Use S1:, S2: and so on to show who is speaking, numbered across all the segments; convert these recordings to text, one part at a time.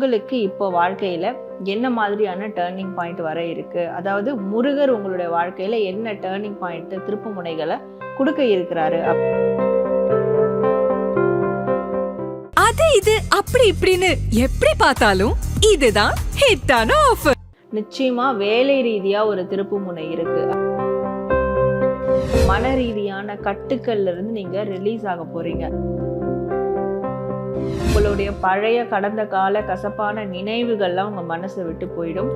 S1: உங்களுக்கு இப்போ வாழ்க்கையில என்ன மாதிரியான டேர்னிங் பாயிண்ட் வர இருக்கு அதாவது முருகர் உங்களுடைய வாழ்க்கையில என்ன டேர்னிங் பாயிண்ட் திருப்பு முனைகளை கொடுக்க இருக்கிறாரு
S2: அது இது அப்படி இப்படின்னு எப்படி பார்த்தாலும் இதுதான் ஹிட்டான ஆஃபர்
S1: நிச்சயமா வேலை ரீதியா ஒரு திருப்பு முனை இருக்கு மன ரீதியான கட்டுக்கள்ல இருந்து நீங்க ரிலீஸ் ஆக போறீங்க உங்களுடைய பழைய கடந்த கால கசப்பான நினைவுகள்லாம் உங்கள் மனசை விட்டு போயிடும்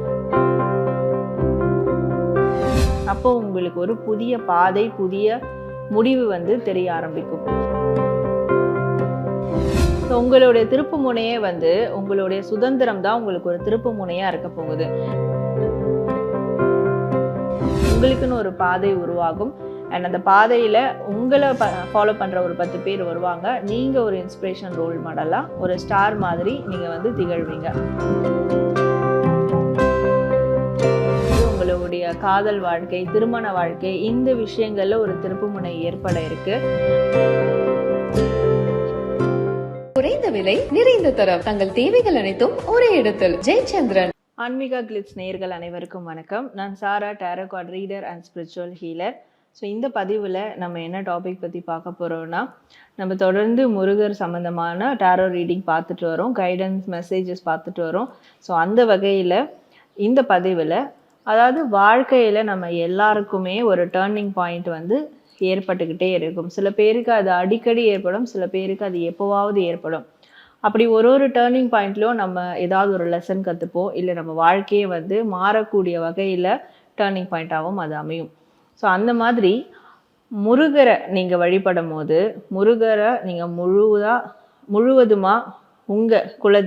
S1: அப்போ உங்களுக்கு ஒரு புதிய பாதை புதிய முடிவு வந்து தெரிய ஆரம்பிக்கும் ஸோ உங்களுடைய திருப்பு முனையே வந்து உங்களுடைய சுதந்திரம் தான் உங்களுக்கு ஒரு திருப்பு முனையாக இருக்க போகுது உங்களுக்குன்னு ஒரு பாதை உருவாகும் அண்ட் அந்த பாதையில் உங்களை ப ஃபாலோ பண்ணுற ஒரு பத்து பேர் வருவாங்க நீங்கள் ஒரு இன்ஸ்பிரேஷன் ரோல் மாடலாக ஒரு ஸ்டார் மாதிரி நீங்கள் வந்து திகழ்வீங்க உங்களுடைய காதல் வாழ்க்கை திருமண வாழ்க்கை இந்த விஷயங்களில் ஒரு திருப்புமுனை ஏற்பட இருக்கு
S2: குறைந்த விலை நிறைந்த தரம் தங்கள் தேவைகள் அனைத்தும் ஒரே இடத்தில் ஜெயச்சந்திரன்
S1: ஆன்மீகா கிளிப்ஸ் நேர்கள் அனைவருக்கும் வணக்கம் நான் Sara tarot card reader and spiritual healer so இந்த பதிவில் நம்ம என்ன டாபிக் பற்றி பார்க்க போகிறோம்னா நம்ம தொடர்ந்து முருகர் சம்மந்தமான டேரோ ரீடிங் பார்த்துட்டு வரோம் கைடன்ஸ் மெசேஜஸ் பார்த்துட்டு வரோம் ஸோ அந்த வகையில் இந்த பதிவில் அதாவது வாழ்க்கையில் நம்ம எல்லாருக்குமே ஒரு டேர்னிங் பாயிண்ட் வந்து ஏற்பட்டுக்கிட்டே இருக்கும் சில பேருக்கு அது அடிக்கடி ஏற்படும் சில பேருக்கு அது எப்போவாவது ஏற்படும் அப்படி ஒரு ஒரு டேர்னிங் பாயிண்ட்லையும் நம்ம ஏதாவது ஒரு லெசன் கற்றுப்போம் இல்லை நம்ம வாழ்க்கையை வந்து மாறக்கூடிய வகையில் டேர்னிங் பாயிண்ட்டாகவும் அது அமையும் ஸோ அந்த மாதிரி முருகரை நீங்கள் வழிபடும் போது முருகரை நீங்கள் முழுதாக முழுவதுமாக உங்கள் குல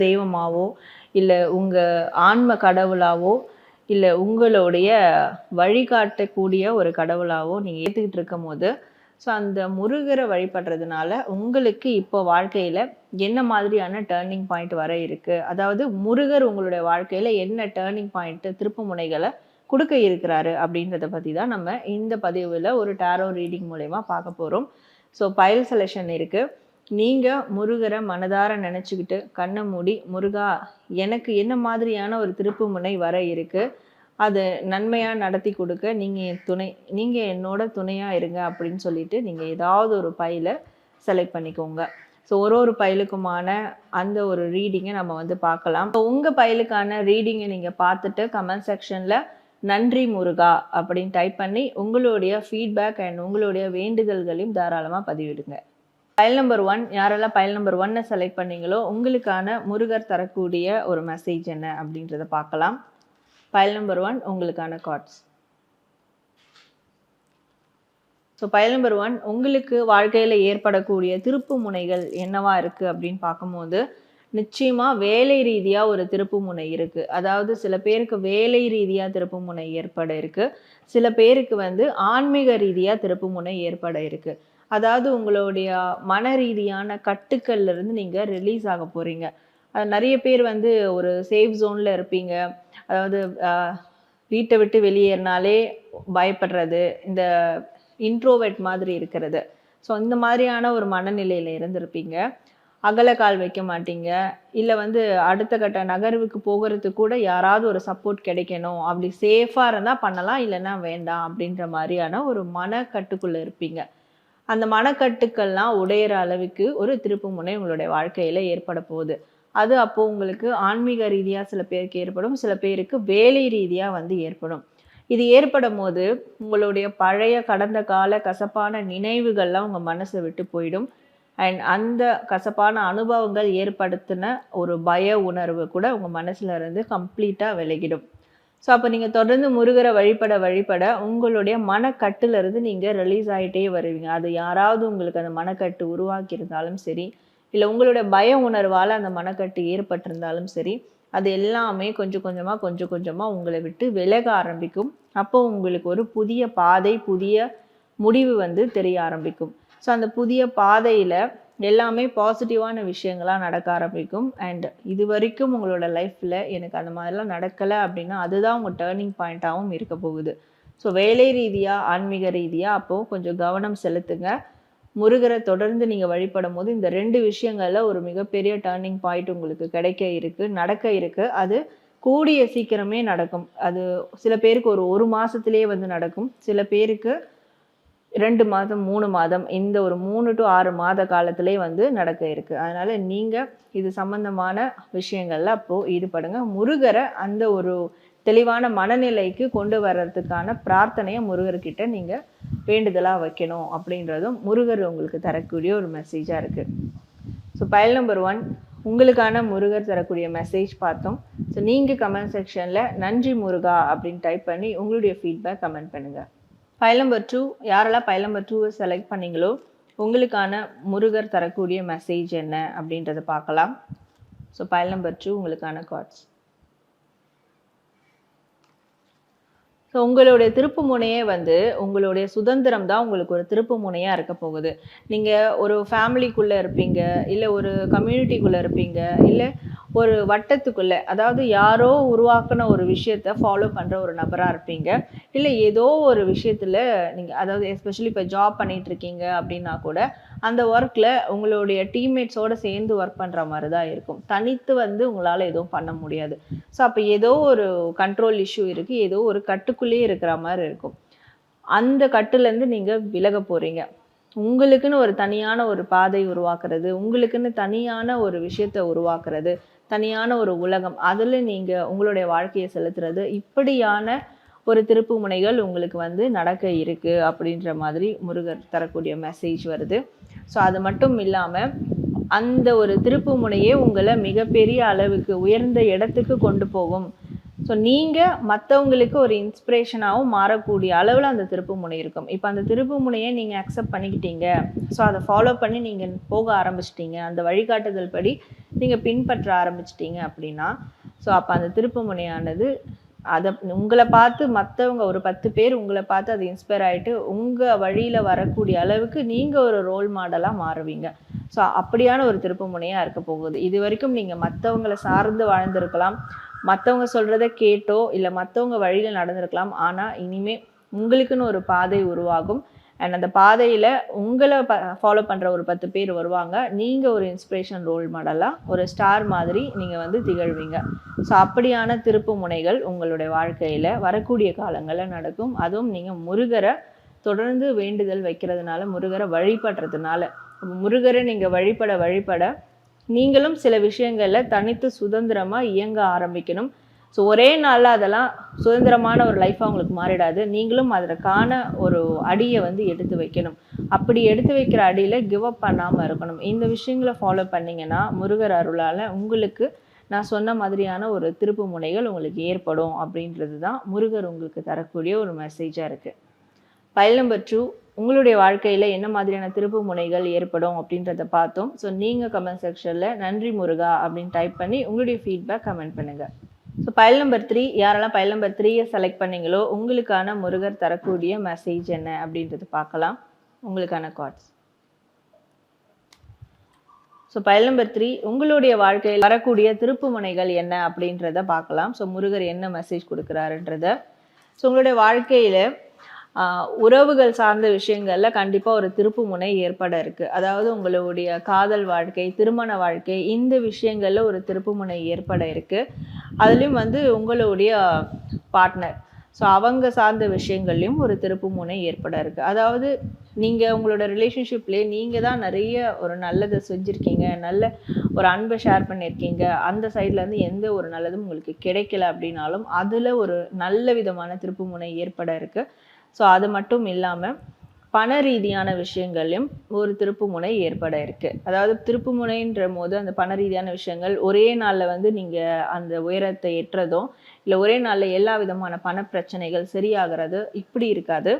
S1: இல்லை உங்கள் ஆன்ம கடவுளாவோ இல்லை உங்களுடைய வழிகாட்டக்கூடிய ஒரு கடவுளாவோ நீங்கள் ஏற்றுக்கிட்டு இருக்கும் போது ஸோ அந்த முருகரை வழிபடுறதுனால உங்களுக்கு இப்போ வாழ்க்கையில் என்ன மாதிரியான டேர்னிங் பாயிண்ட் வர இருக்குது அதாவது முருகர் உங்களுடைய வாழ்க்கையில் என்ன டேர்னிங் பாயிண்ட்டு திருப்பு முனைகளை கொடுக்க இருக்கிறாரு அப்படின்றத பற்றி தான் நம்ம இந்த பதிவில் ஒரு டேரோ ரீடிங் மூலயமா பார்க்க போகிறோம் ஸோ பயல் செலெக்ஷன் இருக்குது நீங்கள் முருகரை மனதார நினச்சிக்கிட்டு கண்ணை மூடி முருகா எனக்கு என்ன மாதிரியான ஒரு திருப்பு முனை வர இருக்குது அது நன்மையாக நடத்தி கொடுக்க நீங்கள் என் துணை நீங்கள் என்னோட துணையாக இருங்க அப்படின்னு சொல்லிட்டு நீங்கள் ஏதாவது ஒரு பையில் செலக்ட் பண்ணிக்கோங்க ஸோ ஒரு ஒரு பயிலுக்குமான அந்த ஒரு ரீடிங்கை நம்ம வந்து பார்க்கலாம் ஸோ உங்கள் பயிலுக்கான ரீடிங்கை நீங்கள் பார்த்துட்டு கமெண்ட் செக்ஷனில் நன்றி முருகா அப்படின்னு டைப் பண்ணி உங்களுடைய ஃபீட்பேக் அண்ட் உங்களுடைய வேண்டுதல்களையும் தாராளமாக பதிவிடுங்க பயல் நம்பர் ஒன் யாரெல்லாம் பயல் நம்பர் ஒன்னை செலக்ட் பண்ணீங்களோ உங்களுக்கான முருகர் தரக்கூடிய ஒரு மெசேஜ் என்ன அப்படின்றத பார்க்கலாம் பயல் நம்பர் ஒன் உங்களுக்கான cards so pile number one உங்களுக்கு வாழ்க்கையில் ஏற்படக்கூடிய திருப்பு முனைகள் என்னவா இருக்குது அப்படின்னு பார்க்கும்போது நிச்சயமாக வேலை ரீதியாக ஒரு திருப்பு முனை இருக்குது அதாவது சில பேருக்கு வேலை ரீதியாக திருப்பு முனை ஏற்பட இருக்குது சில பேருக்கு வந்து ஆன்மீக ரீதியாக திருப்பு முனை ஏற்பட இருக்குது அதாவது உங்களுடைய மன ரீதியான கட்டுக்கள்லேருந்து நீங்கள் ரிலீஸ் ஆக போகிறீங்க நிறைய பேர் வந்து ஒரு சேஃப் ஜோனில் இருப்பீங்க அதாவது வீட்டை விட்டு வெளியேறினாலே பயப்படுறது இந்த இன்ட்ரோவெட் மாதிரி இருக்கிறது ஸோ இந்த மாதிரியான ஒரு மனநிலையில் இருந்திருப்பீங்க அகல கால் வைக்க மாட்டீங்க இல்லை வந்து அடுத்த கட்ட நகர்வுக்கு போகிறதுக்கு கூட யாராவது ஒரு சப்போர்ட் கிடைக்கணும் அப்படி சேஃபாக இருந்தால் பண்ணலாம் இல்லைன்னா வேண்டாம் அப்படின்ற மாதிரியான ஒரு மனக்கட்டுக்குள்ளே இருப்பீங்க அந்த மனக்கட்டுக்கள்லாம் உடையிற அளவுக்கு ஒரு திருப்பு முனை உங்களுடைய வாழ்க்கையில் ஏற்பட போகுது அது அப்போது உங்களுக்கு ஆன்மீக ரீதியாக சில பேருக்கு ஏற்படும் சில பேருக்கு வேலை ரீதியாக வந்து ஏற்படும் இது ஏற்படும் போது உங்களுடைய பழைய கடந்த கால கசப்பான நினைவுகள்லாம் உங்கள் மனசை விட்டு போயிடும் அண்ட் அந்த கசப்பான அனுபவங்கள் ஏற்படுத்தின ஒரு பய உணர்வு கூட உங்கள் மனசில் இருந்து கம்ப்ளீட்டாக விலகிடும் ஸோ அப்போ நீங்கள் தொடர்ந்து முருகரை வழிபட வழிபட உங்களுடைய இருந்து நீங்கள் ரிலீஸ் ஆகிட்டே வருவீங்க அது யாராவது உங்களுக்கு அந்த மனக்கட்டு உருவாக்கியிருந்தாலும் சரி இல்லை உங்களுடைய பய உணர்வால் அந்த மனக்கட்டு ஏற்பட்டிருந்தாலும் சரி அது எல்லாமே கொஞ்சம் கொஞ்சமாக கொஞ்சம் கொஞ்சமாக உங்களை விட்டு விலக ஆரம்பிக்கும் அப்போ உங்களுக்கு ஒரு புதிய பாதை புதிய முடிவு வந்து தெரிய ஆரம்பிக்கும் ஸோ அந்த புதிய பாதையில் எல்லாமே பாசிட்டிவான விஷயங்களாக நடக்க ஆரம்பிக்கும் அண்ட் இது வரைக்கும் உங்களோட லைஃப்பில் எனக்கு அந்த மாதிரிலாம் நடக்கலை அப்படின்னா அதுதான் உங்கள் டேர்னிங் பாயிண்ட்டாகவும் இருக்க போகுது ஸோ வேலை ரீதியாக ஆன்மீக ரீதியாக அப்போது கொஞ்சம் கவனம் செலுத்துங்க முருகரை தொடர்ந்து நீங்கள் வழிபடும் போது இந்த ரெண்டு விஷயங்களில் ஒரு மிகப்பெரிய டேர்னிங் பாயிண்ட் உங்களுக்கு கிடைக்க இருக்குது நடக்க இருக்குது அது கூடிய சீக்கிரமே நடக்கும் அது சில பேருக்கு ஒரு ஒரு மாதத்துலேயே வந்து நடக்கும் சில பேருக்கு ரெண்டு மாதம் மூணு மாதம் இந்த ஒரு மூணு டு ஆறு மாத காலத்திலே வந்து நடக்க இருக்கு அதனால் நீங்கள் இது சம்மந்தமான விஷயங்கள்ல அப்போது ஈடுபடுங்க முருகரை அந்த ஒரு தெளிவான மனநிலைக்கு கொண்டு வர்றதுக்கான பிரார்த்தனையை முருகர்கிட்ட நீங்கள் வேண்டுதலாக வைக்கணும் அப்படின்றதும் முருகர் உங்களுக்கு தரக்கூடிய ஒரு மெசேஜாக இருக்குது ஸோ பயல் நம்பர் ஒன் உங்களுக்கான முருகர் தரக்கூடிய மெசேஜ் பார்த்தோம் ஸோ நீங்கள் கமெண்ட் செக்ஷனில் நன்றி முருகா அப்படின்னு டைப் பண்ணி உங்களுடைய ஃபீட்பேக் கமெண்ட் பண்ணுங்கள் ஃபைல் நம்பர் டூ யாரெல்லாம் ஃபைல் நம்பர் டூவை செலக்ட் பண்ணிங்களோ உங்களுக்கான முருகர் தரக்கூடிய மெசேஜ் என்ன அப்படின்றத பார்க்கலாம் ஸோ ஃபைல் நம்பர் டூ உங்களுக்கான கார்ட்ஸ் ஸோ உங்களுடைய திருப்பு முனையே வந்து உங்களுடைய சுதந்திரம் தான் உங்களுக்கு ஒரு திருப்பு முனையாக இருக்க போகுது நீங்கள் ஒரு ஃபேமிலிக்குள்ளே இருப்பீங்க இல்லை ஒரு கம்யூனிட்டிக்குள்ளே இருப்பீங்க இல்லை ஒரு வட்டத்துக்குள்ளே அதாவது யாரோ உருவாக்கின ஒரு விஷயத்த ஃபாலோ பண்ணுற ஒரு நபராக இருப்பீங்க இல்லை ஏதோ ஒரு விஷயத்தில் நீங்கள் அதாவது எஸ்பெஷலி இப்போ ஜாப் பண்ணிகிட்டு இருக்கீங்க அப்படின்னா கூட அந்த ஒர்க்கில் உங்களுடைய டீம்மேட்ஸோடு சேர்ந்து ஒர்க் பண்ணுற மாதிரி தான் இருக்கும் தனித்து வந்து உங்களால் எதுவும் பண்ண முடியாது ஸோ அப்போ ஏதோ ஒரு கண்ட்ரோல் இஷ்யூ இருக்குது ஏதோ ஒரு கட்டுக்குள்ளேயே இருக்கிற மாதிரி இருக்கும் அந்த கட்டுலேருந்து நீங்கள் விலக போகிறீங்க உங்களுக்குன்னு ஒரு தனியான ஒரு பாதை உருவாக்குறது உங்களுக்குன்னு தனியான ஒரு விஷயத்தை உருவாக்குறது தனியான ஒரு உலகம் அதில் நீங்கள் உங்களுடைய வாழ்க்கையை செலுத்துறது இப்படியான ஒரு திருப்பு முனைகள் உங்களுக்கு வந்து நடக்க இருக்குது அப்படின்ற மாதிரி முருகர் தரக்கூடிய மெசேஜ் வருது ஸோ அது மட்டும் இல்லாமல் அந்த ஒரு திருப்பு முனையே உங்களை மிகப்பெரிய அளவுக்கு உயர்ந்த இடத்துக்கு கொண்டு போகும் ஸோ நீங்கள் மற்றவங்களுக்கு ஒரு இன்ஸ்பிரேஷனாகவும் மாறக்கூடிய அளவில் அந்த திருப்பு முனை இருக்கும் இப்போ அந்த திருப்பு முனையை நீங்கள் அக்செப்ட் பண்ணிக்கிட்டீங்க ஸோ அதை ஃபாலோ பண்ணி நீங்கள் போக ஆரம்பிச்சிட்டீங்க அந்த வழிகாட்டுதல் படி நீங்கள் பின்பற்ற ஆரம்பிச்சிட்டீங்க அப்படின்னா ஸோ அப்போ அந்த திருப்பு முனையானது அதை உங்களை பார்த்து மற்றவங்க ஒரு பத்து பேர் உங்களை பார்த்து அது இன்ஸ்பயர் ஆகிட்டு உங்கள் வழியில் வரக்கூடிய அளவுக்கு நீங்கள் ஒரு ரோல் மாடலாக மாறுவீங்க ஸோ அப்படியான ஒரு திருப்பு முனையாக இருக்க போகுது இது வரைக்கும் நீங்கள் மற்றவங்களை சார்ந்து வாழ்ந்திருக்கலாம் மற்றவங்க சொல்கிறத கேட்டோ இல்லை மற்றவங்க வழியில் நடந்திருக்கலாம் ஆனால் இனிமே உங்களுக்குன்னு ஒரு பாதை உருவாகும் அண்ட் அந்த பாதையில் உங்களை ப ஃபாலோ பண்ணுற ஒரு பத்து பேர் வருவாங்க நீங்கள் ஒரு இன்ஸ்பிரேஷன் ரோல் மாடலாக ஒரு ஸ்டார் மாதிரி நீங்கள் வந்து திகழ்வீங்க ஸோ அப்படியான திருப்பு முனைகள் உங்களுடைய வாழ்க்கையில் வரக்கூடிய காலங்களில் நடக்கும் அதுவும் நீங்கள் முருகரை தொடர்ந்து வேண்டுதல் வைக்கிறதுனால முருகரை வழிபடுறதுனால முருகரை நீங்கள் வழிபட வழிபட நீங்களும் சில விஷயங்களில் தனித்து சுதந்திரமாக இயங்க ஆரம்பிக்கணும் ஸோ ஒரே நாளில் அதெல்லாம் சுதந்திரமான ஒரு லைஃப்பாக உங்களுக்கு மாறிடாது நீங்களும் அதற்கான ஒரு அடியை வந்து எடுத்து வைக்கணும் அப்படி எடுத்து வைக்கிற அடியில் கிவ் அப் பண்ணாமல் இருக்கணும் இந்த விஷயங்களை ஃபாலோ பண்ணிங்கன்னா முருகர் அருளால் உங்களுக்கு நான் சொன்ன மாதிரியான ஒரு திருப்பு முனைகள் உங்களுக்கு ஏற்படும் அப்படின்றது தான் முருகர் உங்களுக்கு தரக்கூடிய ஒரு மெசேஜாக இருக்குது ஃபைல் நம்பர் டூ உங்களுடைய வாழ்க்கையில் என்ன மாதிரியான திருப்பு முனைகள் ஏற்படும் அப்படின்றத பார்த்தோம் ஸோ நீங்கள் கமெண்ட் செக்ஷனில் நன்றி முருகா அப்படின்னு டைப் பண்ணி உங்களுடைய ஃபீட்பேக் கமெண்ட் பண்ணுங்கள் ஸோ பயல் நம்பர் த்ரீ யாரெல்லாம் பயல் நம்பர் த்ரீயை செலக்ட் பண்ணீங்களோ உங்களுக்கான முருகர் தரக்கூடிய மெசேஜ் என்ன அப்படின்றது பார்க்கலாம் உங்களுக்கான cards so pile number three உங்களுடைய வாழ்க்கையில் வரக்கூடிய திருப்பு முனைகள் என்ன அப்படின்றத பார்க்கலாம் ஸோ முருகர் என்ன மெசேஜ் கொடுக்குறாருன்றத ஸோ உங்களுடைய வாழ்க்கையில் உறவுகள் சார்ந்த விஷயங்களில் கண்டிப்பாக ஒரு திருப்பு முனை ஏற்பட இருக்குது அதாவது உங்களுடைய காதல் வாழ்க்கை திருமண வாழ்க்கை இந்த விஷயங்களில் ஒரு திருப்பு முனை ஏற்பட இருக்குது அதுலேயும் வந்து உங்களுடைய பார்ட்னர் ஸோ அவங்க சார்ந்த விஷயங்கள்லையும் ஒரு திருப்பு முனை ஏற்பட இருக்குது அதாவது நீங்கள் உங்களோட ரிலேஷன்ஷிப்லேயே நீங்கள் தான் நிறைய ஒரு நல்லதை செஞ்சுருக்கீங்க நல்ல ஒரு அன்பை ஷேர் பண்ணியிருக்கீங்க அந்த சைட்லேருந்து எந்த ஒரு நல்லதும் உங்களுக்கு கிடைக்கல அப்படின்னாலும் அதில் ஒரு நல்ல விதமான திருப்பு முனை ஏற்பட இருக்குது ஸோ அது மட்டும் இல்லாமல் பண ரீதியான விஷயங்களையும் ஒரு திருப்புமுனை ஏற்பட இருக்கு அதாவது முனைன்ற போது அந்த பண ரீதியான விஷயங்கள் ஒரே நாளில் வந்து நீங்கள் அந்த உயரத்தை எட்டுறதும் இல்லை ஒரே நாளில் எல்லா விதமான பண பிரச்சனைகள் சரியாகிறது இப்படி இருக்காது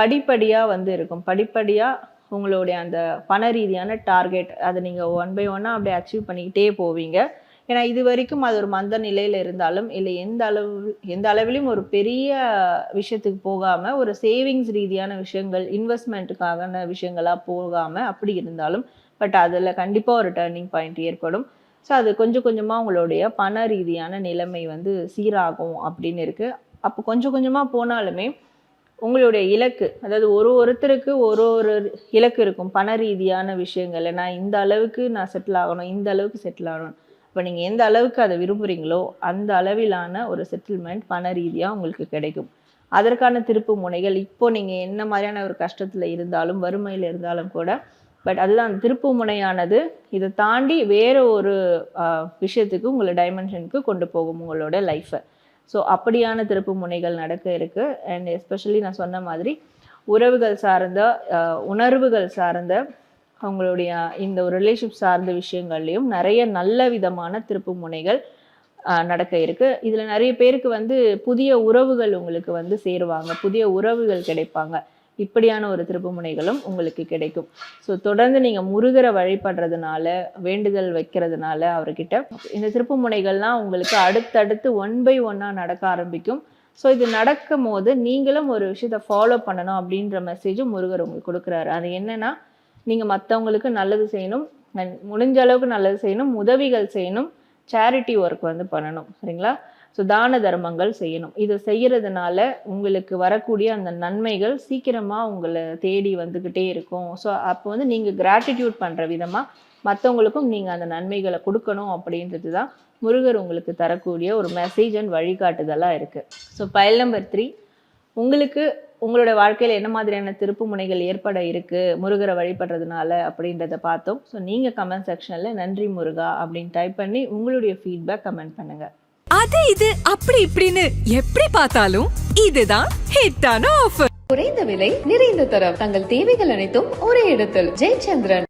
S1: படிப்படியாக வந்து இருக்கும் படிப்படியாக உங்களுடைய அந்த பண ரீதியான டார்கெட் அதை நீங்கள் ஒன் பை ஒன்னாக அப்படியே அச்சீவ் பண்ணிக்கிட்டே போவீங்க ஏன்னா இது வரைக்கும் அது ஒரு மந்த நிலையில் இருந்தாலும் இல்லை எந்த அளவு எந்த அளவிலும் ஒரு பெரிய விஷயத்துக்கு போகாமல் ஒரு சேவிங்ஸ் ரீதியான விஷயங்கள் இன்வெஸ்ட்மெண்ட்டுக்கான விஷயங்களாக போகாமல் அப்படி இருந்தாலும் பட் அதில் கண்டிப்பாக ஒரு டேர்னிங் பாயிண்ட் ஏற்படும் ஸோ அது கொஞ்சம் கொஞ்சமாக உங்களுடைய பண ரீதியான நிலைமை வந்து சீராகும் அப்படின்னு இருக்குது அப்போ கொஞ்சம் கொஞ்சமாக போனாலுமே உங்களுடைய இலக்கு அதாவது ஒரு ஒருத்தருக்கு ஒரு ஒரு இலக்கு இருக்கும் பண ரீதியான விஷயங்கள் நான் இந்த அளவுக்கு நான் செட்டில் ஆகணும் இந்த அளவுக்கு செட்டில் ஆகணும் இப்போ நீங்கள் எந்த அளவுக்கு அதை விரும்புகிறீங்களோ அந்த அளவிலான ஒரு செட்டில்மெண்ட் பண ரீதியாக உங்களுக்கு கிடைக்கும் அதற்கான திருப்பு முனைகள் இப்போ நீங்கள் என்ன மாதிரியான ஒரு கஷ்டத்தில் இருந்தாலும் வறுமையில் இருந்தாலும் கூட பட் அதுதான் அந்த திருப்பு முனையானது இதை தாண்டி வேறு ஒரு விஷயத்துக்கு உங்களை டைமென்ஷனுக்கு கொண்டு போகும் உங்களோட லைஃப்பை ஸோ அப்படியான திருப்பு முனைகள் நடக்க இருக்குது அண்ட் எஸ்பெஷலி நான் சொன்ன மாதிரி உறவுகள் சார்ந்த உணர்வுகள் சார்ந்த அவங்களுடைய இந்த ஒரு ரிலேஷன்ஷிப் சார்ந்த விஷயங்கள்லையும் நிறைய நல்ல விதமான திருப்பு முனைகள் நடக்க இருக்கு இதில் நிறைய பேருக்கு வந்து புதிய உறவுகள் உங்களுக்கு வந்து சேருவாங்க புதிய உறவுகள் கிடைப்பாங்க இப்படியான ஒரு திருப்பு முனைகளும் உங்களுக்கு கிடைக்கும் ஸோ தொடர்ந்து நீங்கள் முருகரை வழிபடுறதுனால வேண்டுதல் வைக்கிறதுனால அவர்கிட்ட இந்த திருப்பு முனைகள்லாம் உங்களுக்கு அடுத்தடுத்து ஒன் பை ஒன்னாக நடக்க ஆரம்பிக்கும் ஸோ இது நடக்கும் போது நீங்களும் ஒரு விஷயத்தை ஃபாலோ பண்ணணும் அப்படின்ற மெசேஜும் முருகர் உங்களுக்கு கொடுக்குறாரு அது என்னன்னா நீங்கள் மற்றவங்களுக்கு நல்லது செய்யணும் முடிஞ்ச அளவுக்கு நல்லது செய்யணும் உதவிகள் செய்யணும் சேரிட்டி ஒர்க் வந்து பண்ணணும் சரிங்களா ஸோ தான தர்மங்கள் செய்யணும் இதை செய்கிறதுனால உங்களுக்கு வரக்கூடிய அந்த நன்மைகள் சீக்கிரமாக உங்களை தேடி வந்துக்கிட்டே இருக்கும் ஸோ அப்போ வந்து நீங்கள் கிராட்டிடியூட் பண்ணுற விதமாக மற்றவங்களுக்கும் நீங்கள் அந்த நன்மைகளை கொடுக்கணும் அப்படின்றது தான் முருகர் உங்களுக்கு தரக்கூடிய ஒரு மெசேஜ் அண்ட் வழிகாட்டுதலாக இருக்குது ஸோ பயல் நம்பர் த்ரீ உங்களுக்கு உங்களோட வாழ்க்கையில் என்ன மாதிரியான திருப்பு முனைகள் ஏற்பட இருக்கு முருகரை வழிபடுறதுனால அப்படின்றத பார்த்தோம் ஸோ நீங்க கமெண்ட் செக்ஷன்ல நன்றி முருகா அப்படின்னு டைப் பண்ணி உங்களுடைய ஃபீட்பேக் கமெண்ட் பண்ணுங்க
S2: அது இது அப்படி இப்படின்னு எப்படி பார்த்தாலும் இதுதான் ஹிட்டான ஆஃபர் குறைந்த விலை நிறைந்த தரம் தங்கள் தேவைகள் அனைத்தும் ஒரே இடத்தில் ஜெயச்சந்திரன்